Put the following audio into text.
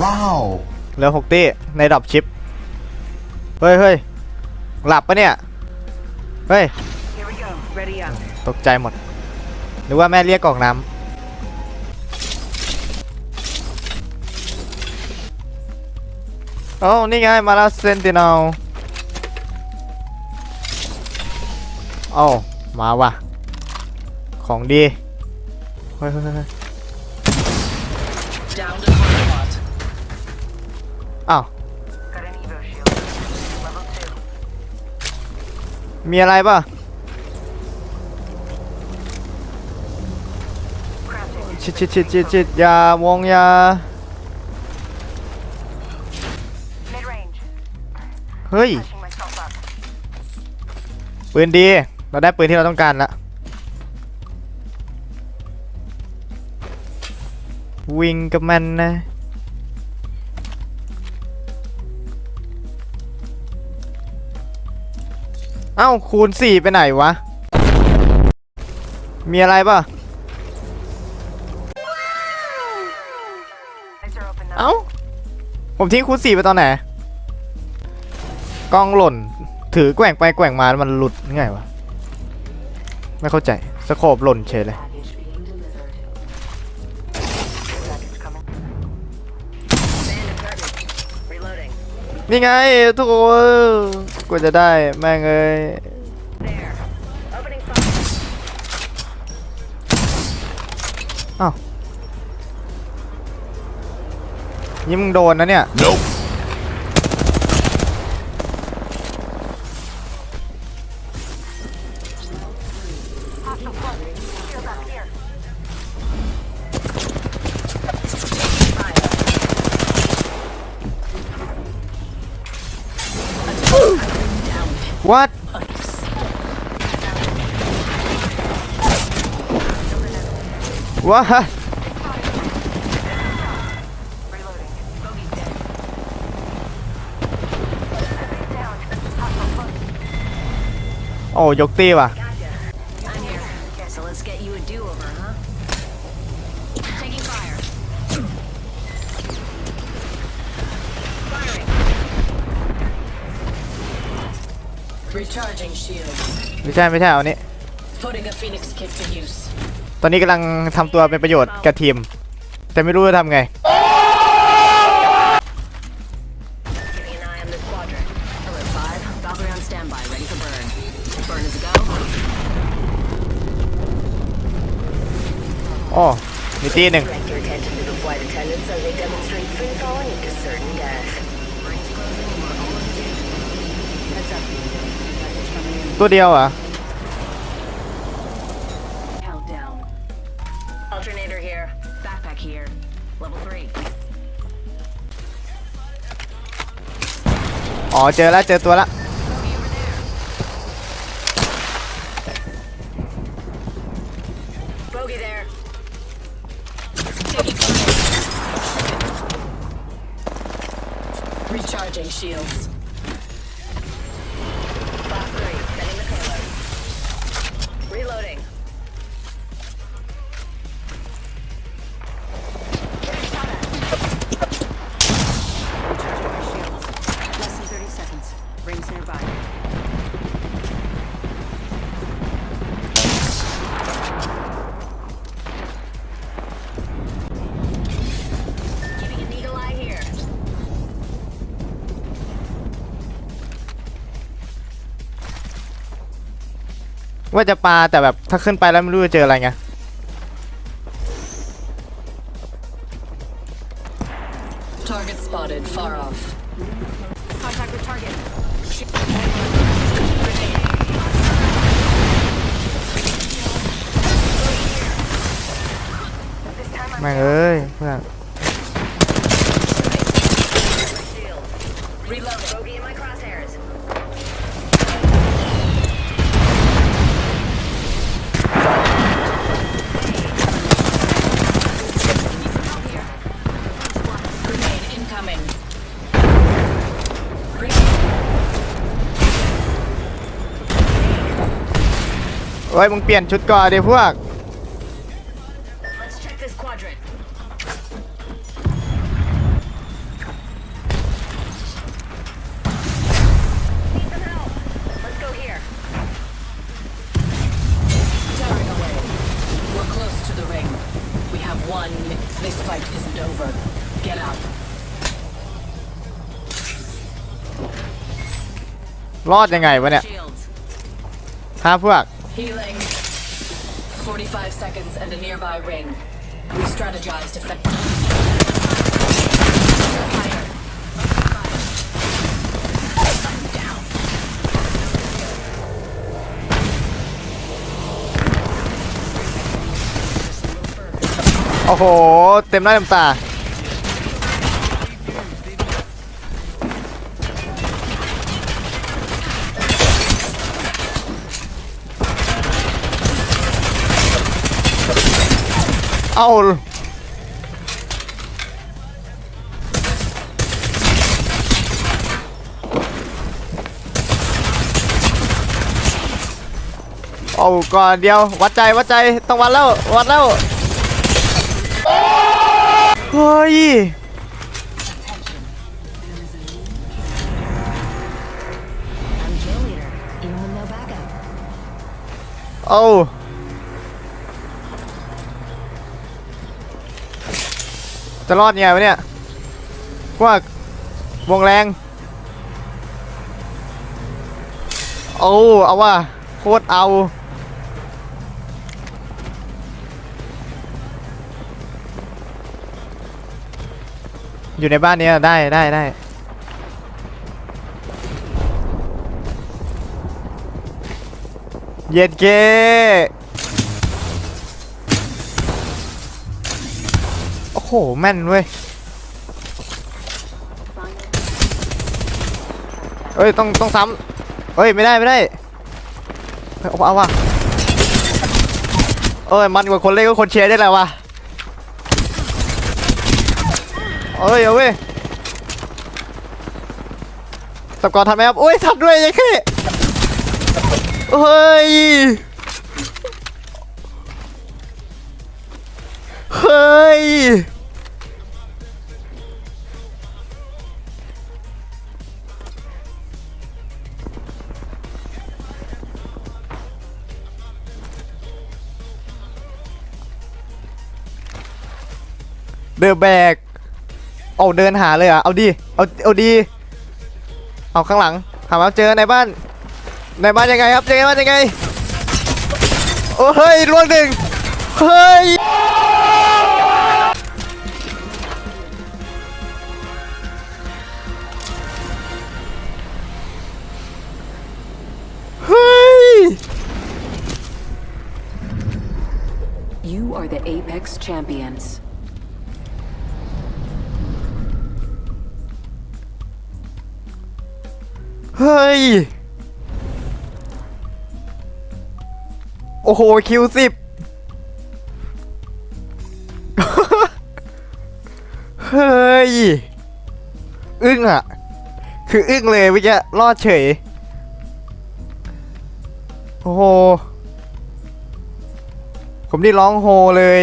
Wow. เหลือหกตี้ในดรอปชิป เฮ้ยเฮ้ยหลับปะเนี่ย เฮ้ย ตกใจหมด หรือว่าแม่เรียกกรอกน้ำโอ้นี่ไง มาแล้วเซนตินลโอ้ามาว่ะ ของดี เฮ้ย อ้าว มีอะไรป่ะ ชิดชิดชิดชิดชิดยาวงยา เฮ้ย ปืนดี เราได้ปืนที่เราต้องการละวิ่งกับมันนะ เอ้าคูณสี่ไปไหนวะ มีอะไรป่ะ เอ้า ผมทิ้งคูณสี่ไปตอนไหน กล้องหล่น ถือแกว่งไปแกว่งมามันหลุดไงวะ ไม่เข้าใจ สโคปหล่นเฉยเลย นี่ไงทุกคนกว่าจะได้แม่งเอ้ย There. Opening fire. นี่มึงโดนนะเนี่ย Nope. Hostile close. Shield up here. What what Reloading. Bogey's dead. Down. Hostile close. โอ้ยกตีว่ะ I'm here. So let's get you a do-over, huh? Taking fire. Recharging shield. ไม่ใช่ไม่ใช่เอานี้ Putting a phoenix kit to use. ตอนนี้กำลังทำตัวเป็นประโยชน์กับทีม แต่ไม่รู้จะทำไง Keeping an eye on this quadrant. Alert 5. Valkyrie on standby, ready for burn. Burn is a go. โอ้มีตีหนึ่ง Direct your attention to the flight attendants as they demonstrate free falling into certain death. ตัวเดียวเหรอ่ะ Countdown. Alternator here. Backpack here. Level 3. อ๋อเจอแล้วเจอตัวละ Bogey there. Taking fire. Recharging shields. Reloading. ว่าจะปาแต่แบบถ้าขึ้นไปแล้วไม่รู้จะเจออะไรไง Target spotted, far off. Contact with target. แม่งเอ้ยเพื่อน เฮ้ยมึงเปลี่ยนชุดก่อนดิพวกรอดยังไงวะเนี่ยถ้าฮะพวก Healing. 45 seconds and a nearby ring. We strategized effectively. Higher. I'm down. โอ้โห เต็มหน้าเต็มตา เอาเอาก่อนเดียว วัดใจ วัดใจ ต้องวัดแล้ว วัดแล้ว เฮ้ย I'm จะรอดยังไงวะเนี่ยพวกวงแรงเอาเอาว่าโคตรเอาอยู่ในบ้านนี้ได้ได้ได้เย็นเก หแม่นเว้ยเอ้ยต้องต้องซ้ำเอ้ยไม่ได้ไม่ได้เฮ้ยเอาเอาว่ะเอ้ยมันกว่าคนเล่นก็คนเชียร์ได้แหละวะเอ้ยเอาเว้ยสกอร์ทันไหมครับอุ้ยทันด้วยยังแค่เฮ้ยเฮ้ย เดอะแบกเอาเดินหาเลยอะเอาดิเอาเอาดี เอาข้างหลังถามว่าเจอในบ้าน ในบ้านยังไงครับเจอในบ้านยังไงโอ้เฮ้ยล่วงหนึ่งเฮ้ยเฮ้ย You are the Apex champions. เฮ้ย โอ้โห คิวสิบเฮ้ย อึ้งอะ คืออึ้งเลยเมื่อกี้รอดเฉย โอ้โห ผมนี่ร้องโฮเลย